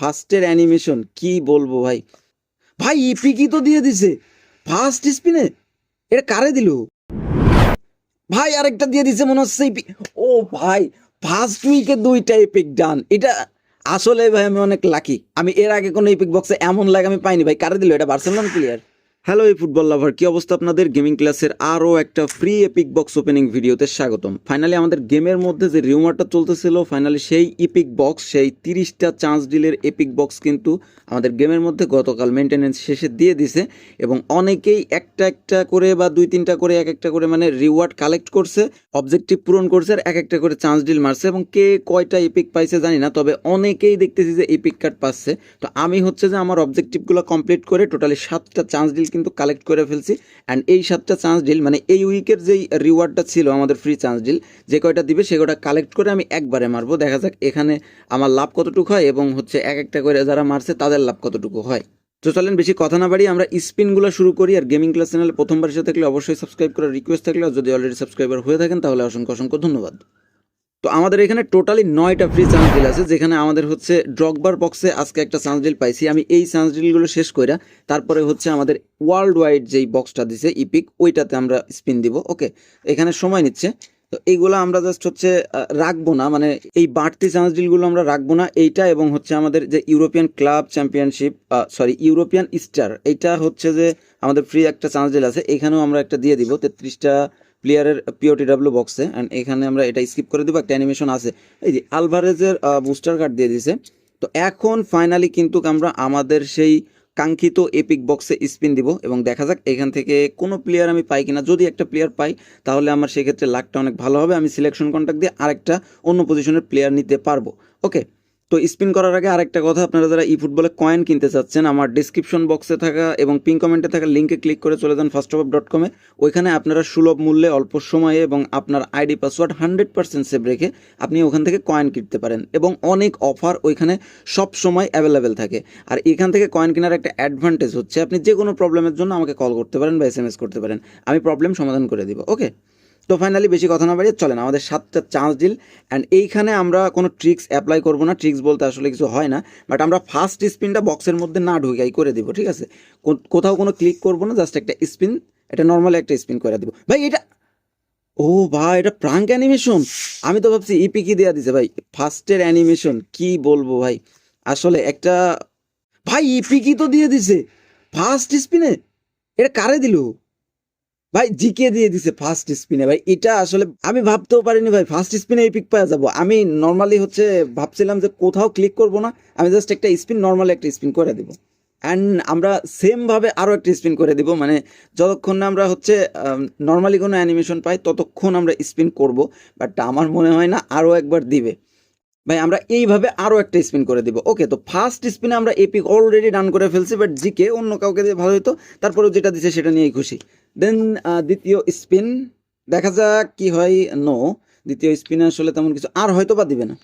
ফার্স্টের অ্যানিমেশন কি বলব ভাই? ভাই ইপিকি তো দিয়ে দিছে। ফার্স্ট স্পিনে এটা কারে দিল? ভাই, আরেকটা দিয়ে দিছে, মনে হচ্ছে ইপি ও ভাই ফার্স্ট উইকে দুইটা এপিক ডান এটা আসলে ভাই, আমি অনেক লাকি আমি এর আগে কোনো ইপিক বক্সে এমন লাগে আমি পাইনি ভাই। কারে দিল? এটা বার্সেলোনা প্লেয়ার হ্যালো এই ফুটবল লাভার কি অবস্থা আপনাদের? গেমিং ক্লাসের আরও একটা ফ্রি এপিক বক্স ওপেনিং ভিডিওতে স্বাগতম। ফাইনালি আমাদের গেমের মধ্যে যে রিউমারটা চলতেছিল ফাইনালি সেই ইপিক বক্স সেই তিরিশটা চান্স ডিলের এপিক বক্স কিন্তু আমাদের গেমের মধ্যে গতকাল মেনটেনেন্স শেষে দিয়ে দিছে এবং অনেকেই একটা একটা করে বা দুই তিনটা করে, এক একটা করে মানে রিওয়ার্ড কালেক্ট করছে অবজেক্টিভ পূরণ করছে আর এক একটা করে চান্স ডিল মারছে এবং কে কয়টা এপিক পাইছে জানি না, তবে অনেকেই দেখতেছি যে এপিক কার্ড পাচ্ছে। তো আমি হচ্ছে যে আমার অবজেক্টিভগুলো কমপ্লিট করে টোটালি সাতটা চান্স ডিল কিন্তু কালেক্ট করে ফেলছি। অ্যান্ড এই সাতটা চান্স ডিল মানে এই উইকের যেই রিওয়ার্ডটা ছিল আমাদের ফ্রি চান্স ডিল যে কয়টা দিবে সে কয়টা কালেক্ট করে আমি একবারে মারবো। দেখা যাক এখানে আমার লাভ কতটুকু হয় এবং হচ্ছে এক একটা করে যারা মারছে তাদের লাভ কতটুকু হয়। তো চলেন বেশি কথা না বাড়ি আমরা স্পিনগুলো শুরু করি। আর গেমিং ক্লাস চ্যানেলে প্রথমবার এসে থাকলে অবশ্যই সাবস্ক্রাইব করার রিকোয়েস্ট থাকলে যদি অলরেডি সাবস্ক্রাইবার হয়ে থাকেন তাহলে অসংখ্য অসংখ্য ধন্যবাদ। তো আমাদের এখানে টোটালি নয়টা ফ্রি চান্স ডিল আছে, যেখানে আমাদের হচ্ছে ড্রগবার বক্সে আজকে একটা চান্স ডিল পাইছি। আমি এই চান্স ডিলগুলো শেষ কইরা তারপরে হচ্ছে আমাদের ওয়ার্ল্ড ওয়াইড যেই বক্সটা দিছে ইপিক ওইটাতে আমরা স্পিন দিব ওকে এখানে সময় নিচ্ছে। তো এইগুলো আমরা জাস্ট হচ্ছে রাখব না মানে এই বাড়তি চান্স ডিলগুলো আমরা রাখব না। এইটা এবং হচ্ছে আমাদের যে European club championship sorry European star এইটা হচ্ছে যে আমাদের ফ্রি একটা চান্স ডিল আছে, এখানেও আমরা একটা দিয়ে দিব। তেত্রিশটা প্লেয়ারের পিওটি ডাব্লিউ বক্সে অ্যান্ড এখানে আমরা এটা স্কিপ করে দিব, একটা অ্যানিমেশন আছে। এই যে আলভারেজের বুস্টার কার্ড দিয়ে দিছে। তো এখন ফাইনালি কিন্তু আমরা আমাদের সেই কাঙ্ক্ষিত এপিক বক্সে স্পিন দিব, এবং দেখা যাক এখান থেকে কোনো প্লেয়ার আমি পাই কিনা। যদি একটা প্লেয়ার পাই, তাহলে আমার সেক্ষেত্রে লাকটা অনেক ভালো হবে। আমি সিলেকশন কন্ট্যাক্ট দিয়ে আরেকটা অন্য পজিশনের প্লেয়ার নিতে পারব। ওকে তো স্পিন করার আগে আরেকটা কথা, আপনারা যারা ই ফুটবলে কয়েন কিনতে চাচ্ছেন, আমার ডিসক্রিপশন বক্সে থাকা এবং পিন কমেন্টে থাকা লিঙ্কে ক্লিক করে চলে যান ফার্স্ট অফ ডট কমে ওইখানে আপনারা সুলভ মূল্যে অল্প সময়ে এবং আপনার ID password hundred percent save রেখে আপনি ওখান থেকে কয়েন কিনতে পারেন এবং অনেক অফার ওইখানে সব সময় অ্যাভেলেবেল থাকে। আর এখান থেকে কয়েন কেনার একটা অ্যাডভান্টেজ হচ্ছে, আপনি যে কোনো প্রবলেমের জন্য আমাকে কল করতে পারেন বা এস করতে পারেন। আমি প্রবলেম সমাধান করে দিব ওকে তো ফাইনালি বেশি কথা না বাড়িয়ে চলেন আমাদের সাতটা চান্স ডিল অ্যান্ড এইখানে আমরা কোনো ট্রিক্স অ্যাপ্লাই করব না। ট্রিক্স বলতে আসলে কিছু হয় না বাট আমরা ফার্স্ট স্পিনটা বক্সের মধ্যে না ঢুকাই করে দিব, ঠিক আছে? কোথাও কোনো ক্লিক করব না জাস্ট একটা স্পিন এটা নর্মালি একটা স্পিন করে দিব। ভাই, এটা ও ভাই, এটা প্রাঙ্ক অ্যানিমেশন আমি তো ভাবছি ইপি কি দেওয়া দিছে, ভাই? ফার্স্টের অ্যানিমেশন কি বলব ভাই? আসলে একটা ভাই ইপি কি তো দিয়ে দিছে? ফার্স্ট স্পিনে এটা কারে দিল? ভাই জিকে দিয়ে দিছে ফার্স্ট স্পিনে ভাই, এটা আসলে আমি ভাবতেও পারিনি ভাই ফার্স্ট স্পিনে এই পিক পাওয়া যাব। আমি নর্মালি হচ্ছে ভাবছিলাম যে কোথাও ক্লিক করব না, আমি জাস্ট একটা স্পিন নর্মালি একটা স্পিন করে দিব। অ্যান্ড আমরা সেমভাবে আরও একটা স্পিন করে দিব মানে যতক্ষণ না আমরা হচ্ছে নর্মালি কোনো অ্যানিমেশন পাই, ততক্ষণ আমরা স্পিন করব। বাট আমার মনে হয় না আরও একবার দিবে। ভাই, আমরা এইভাবে আরও একটা স্পিন করে দিব। ওকে তো ফার্স্ট স্পিনে আমরা এপিক অলরেডি ডান করে ফেলছি বাট জিকে অন্য কাউকে দিয়ে ভালো হতো তারপরেও যেটা দিছে সেটা নিয়েই খুশি। দেন দ্বিতীয় স্পিন দেখা যাক কি হয় নো দ্বিতীয় স্পিনে আসলে তেমন কিছু আর হয়তো বা দিবে না।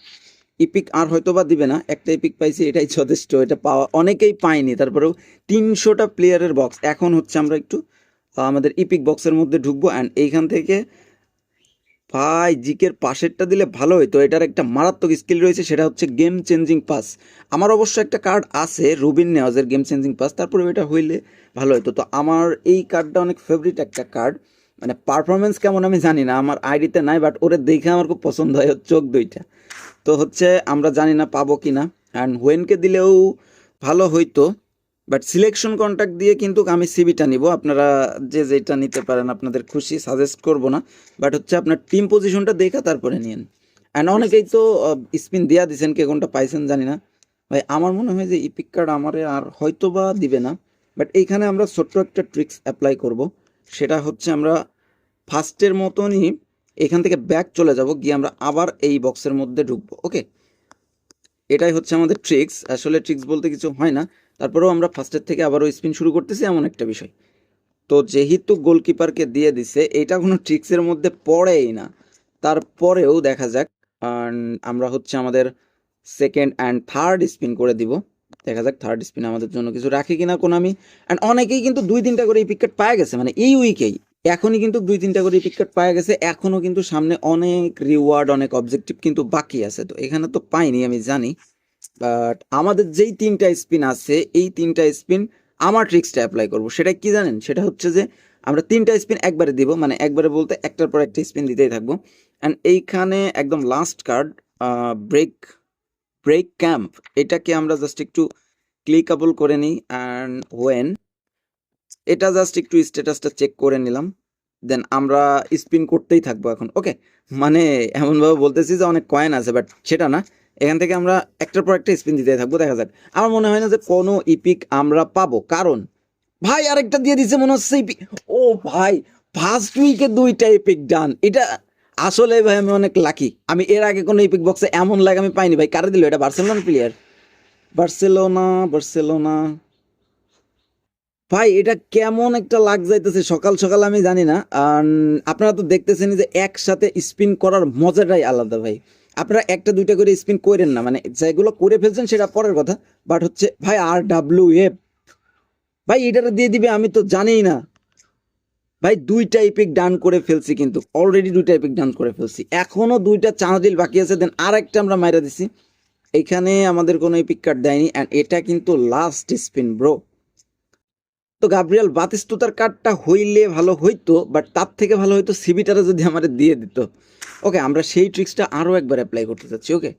ইপিক আর হয়তো বা দিবে না। একটা ইপিক পাইছি, এটাই যথেষ্ট। এটা পাওয়া, অনেকেই পায়নি। তারপরেও তিনশোটা প্লেয়ারের বক্স এখন হচ্ছে আমরা একটু আমাদের ইপিক বক্সের মধ্যে ঢুকবো। অ্যান্ড এইখান থেকে ভাই, জিকের পাশেরটা দিলে ভালো হতো এটার একটা মারাত্মক স্কিল রয়েছে, সেটা হচ্ছে গেম চেঞ্জিং পাস আমার অবশ্য একটা কার্ড আছে রুবিন নেওয়াজের গেম চেঞ্জিং পাস তারপরে এটা হইলে ভালো হতো তো আমার এই কার্ডটা অনেক ফেভারিট একটা কার্ড মানে পারফরমেন্স কেমন আমি জানি না, আমার আইডিতে নাই বাট ওরে দেখে আমার খুব পছন্দ হয় চোখ দুইটা। তো হচ্ছে আমরা জানি না পাবো কি না অ্যান্ড হোয়েনকে দিলেও ভালো হইতো। বাট সিলেকশন কন্ট্যাক্ট দিয়ে কিন্তু আমি সিবিটা নিব। আপনারা যে যেটা নিতে পারেন, আপনাদের খুশি সাজেস্ট করব না। বাট হচ্ছে আপনার টিম পজিশনটা দেখে তারপরে নিন অ্যান্ড অনেকেই তো স্পিন দেওয়া দিয়েছেন কে কোনটা পাইছেন জানি না। ভাই, আমার মনে হয় যে ইপিক কার্ড আমারে আর হয়তো বা দিবে না। বাট এইখানে আমরা ছোট্ট একটা ট্রিক্স অ্যাপ্লাই করব। সেটা হচ্ছে আমরা ফার্স্টের মতনই এখান থেকে ব্যাক চলে যাব। গিয়ে আমরা আবার এই বক্সের মধ্যে ঢুকবো। ওকে এটাই হচ্ছে আমাদের ট্রিক্স আসলে ট্রিক্স বলতে কিছু হয় না। তারপরেও আমরা ফার্স্টের থেকে আবারও স্পিন শুরু করতেছি এমন একটা বিষয়। তো যেহেতু গোলকিপারকে দিয়ে দিছে, এটা কোনো ট্রিক্সের মধ্যে পড়েই না। তারপরেও দেখা যাক আমরা হচ্ছে আমাদের সেকেন্ড অ্যান্ড থার্ড স্পিন করে দিব। দেখা যাক থার্ড স্পিন আমাদের জন্য কিছু রাখে কিনা কোন আমি অ্যান্ড অনেকেই কিন্তু দুই তিনটা করে এই পিকেট পাওয়া গেছে। মানে এই উইকেই এখনই কিন্তু দুই, তিনটা করে পিকেট পাওয়া গেছে। এখনও কিন্তু সামনে অনেক রিওয়ার্ড অনেক অবজেক্টিভ কিন্তু বাকি আছে। তো এখানে তো পাইনি, আমি জানি। বাট আমাদের যেই তিনটা স্পিন আছে, এই তিনটা স্পিন আমার ট্রিক্সটা অ্যাপ্লাই করব। সেটা কি জানেন? সেটা হচ্ছে যে, আমরা তিনটা স্পিন একবারে দিব মানে একবারে বলতে একটার পর একটা স্পিন দিতেই থাকব। অ্যান্ড এইখানে একদম last card break break camp এটাকে আমরা জাস্ট একটু ক্লিকাবল করে নিই। অ্যান্ড ওয়েন এটা জাস্ট একটু স্ট্যাটাসটা চেক করে নিলাম। দেন আমরা স্পিন করতেই থাকব এখন ওকে মানে এমনভাবে বলতেছি যে অনেক কয়েন আছে বাট সেটা না। এখান থেকে আমরা একটার পর একটা স্পিন দিতে থাকব, দেখা যাক। আমার মনে হয় না যে কোনো ইপিক আমরা পাবো, কারণ ভাই আরেকটা দিয়ে দিছে মনে হচ্ছে ইপিক ও ভাই ফার্স্ট উইকে দুইটা ইপিক ডান এটা আসলে ভাই আমি অনেক লাকি আমি এর আগে কোনো ইপিক বক্সে এমন লাগে আমি পাইনি ভাই। কারে দিল? এটা বার্সেলোনা প্লেয়ার বার্সেলোনা বার্সেলোনা ভাই, এটা কেমন একটা লাগ যাইতেছে? সকাল সকাল আমি জানি না। আপনারা তো দেখতেছেন যে একসাথে স্পিন করার মজাটাই আলাদা ভাই। আপনারা একটা, দুইটা করে স্পিন করেন না। মানে যেগুলো করে ফেলছেন সেটা পরের কথা। বাট হচ্ছে, ভাই আর ডাব্লিউ এফ ভাই এটাটা দিয়ে দিবে, আমি তো জানিই না। ভাই দুইটা ইপিক ডান করে ফেলছি কিন্তু। অলরেডি দুইটা ইপিক ডান করে ফেলছি। এখনও দুইটা চাঁদিল বাকি আছে। দেন আর একটা আমরা মাইরা দিছি। এখানে আমাদের কোনো ইপিক কার্ড দেয়নি। অ্যান্ড এটা কিন্তু লাস্ট স্পিন ব্রো তো গাব্রিয়াল বাতিস্তুতার কার্ডটা হইলে ভালো হইতো বাট তার থেকে ভালো হইতো সিবিটারা যদি আমাদের দিয়ে দিত। ওকে আমরা সেই ট্রিক্সটা আরও একবার অ্যাপ্লাই করতে চাচ্ছি ওকে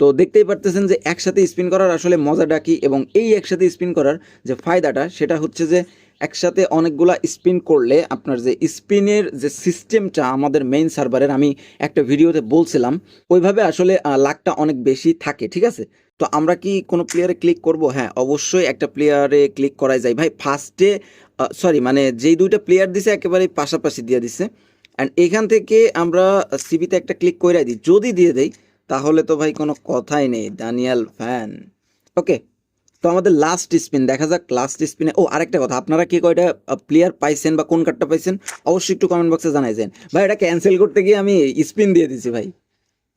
তো দেখতেই পারতেছেন যে একসাথে স্পিন করার আসলে মজাটা কি, এবং এই একসাথে স্পিন করার যে ফায়দাটা, সেটা হচ্ছে যে একসাথে অনেকগুলা স্পিন করলে আপনার যে স্পিনের যে সিস্টেমটা আমাদের মেইন সার্ভারের আমি একটা ভিডিওতে বলছিলাম, ওইভাবে আসলে লাকটা অনেক বেশি থাকে, ঠিক আছে? তো আমরা কি কোনো প্লেয়ারে ক্লিক করব? হ্যাঁ অবশ্যই একটা প্লেয়ারে ক্লিক করাই যায়। ভাই ফার্স্টে সরি মানে যেই দুইটা প্লেয়ার দিছে একেবারে পাশাপাশি দিয়ে দিছে। অ্যান্ড এখান থেকে আমরা সিবিতে একটা ক্লিক করে দিই। যদি দিয়ে দেই, তাহলে তো ভাই কোনো কথাই নেই দানিয়াল ফ্যান ওকে তো আমাদের লাস্ট স্পিন দেখা যাক লাস্ট স্পিনে ও, আরেকটা কথা, আপনারা কি কয়টা প্লেয়ার পাইছেন বা কোন কার্ডটা পাইছেন, অবশ্যই একটু কমেন্ট বক্সে জানাইছেন ভাই, এটা ক্যান্সেল করতে গিয়ে আমি স্পিন দিয়ে দিছি ভাই।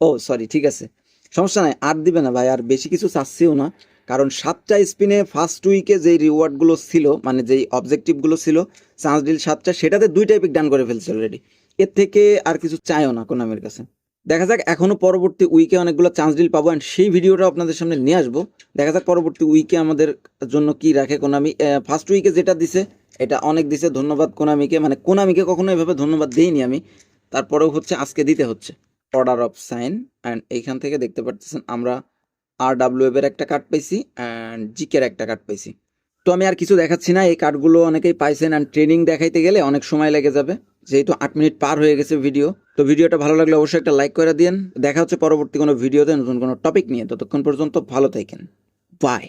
ও সরি ঠিক আছে। সমস্যা নাই, আর দিবে না ভাই, আর বেশি কিছু চাচ্ছিও না। কারণ সাতটা স্পিনে ফার্স্ট উইকে যেই রিওয়ার্ডগুলো ছিল মানে যেই অবজেক্টিভগুলো ছিল চান্স ডিল সাতটা, সেটাতে দুই টাইপিক ডান করে ফেলছে অলরেডি এর থেকে আর কিছু চাইও না কোন কোনামের কাছে। দেখা যাক, এখনও পরবর্তী উইকে অনেকগুলো চান্স ডিল পাবো অ্যান্ড সেই ভিডিওটা আপনাদের সামনে নিয়ে আসব। দেখা যাক পরবর্তী উইকে আমাদের জন্য কি রাখে কোনামি ফার্স্ট উইকে যেটা দিছে, এটা অনেক দিছে, ধন্যবাদ কোনামিকে মানে কোনামিকে কখনো এভাবে ধন্যবাদ দিইনি আমি। তারপরেও হচ্ছে, আজকে দিতে হচ্ছে। অর্ডার অফ সাইন অ্যান্ড এইখান থেকে দেখতে পাচ্ছেন আমরা আর ডাব্লিউ এর একটা কার্ড পাইছি অ্যান্ড জিকের একটা কার্ড পাইছি। তো আমি আর কিছু দেখাচ্ছি না, এই কার্ডগুলো অনেকেই পাইছেন অ্যান্ড ট্রেনিং দেখাইতে গেলে অনেক সময় লেগে যাবে। যেহেতু আট মিনিট পার হয়ে গেছে ভিডিও তো ভিডিওটা ভালো লাগলে অবশ্যই একটা লাইক করে দিন দেখা হচ্ছে পরবর্তী কোনো ভিডিওতে নতুন কোনো টপিক নিয়ে। ততক্ষণ পর্যন্ত ভালো থাকেন। বাই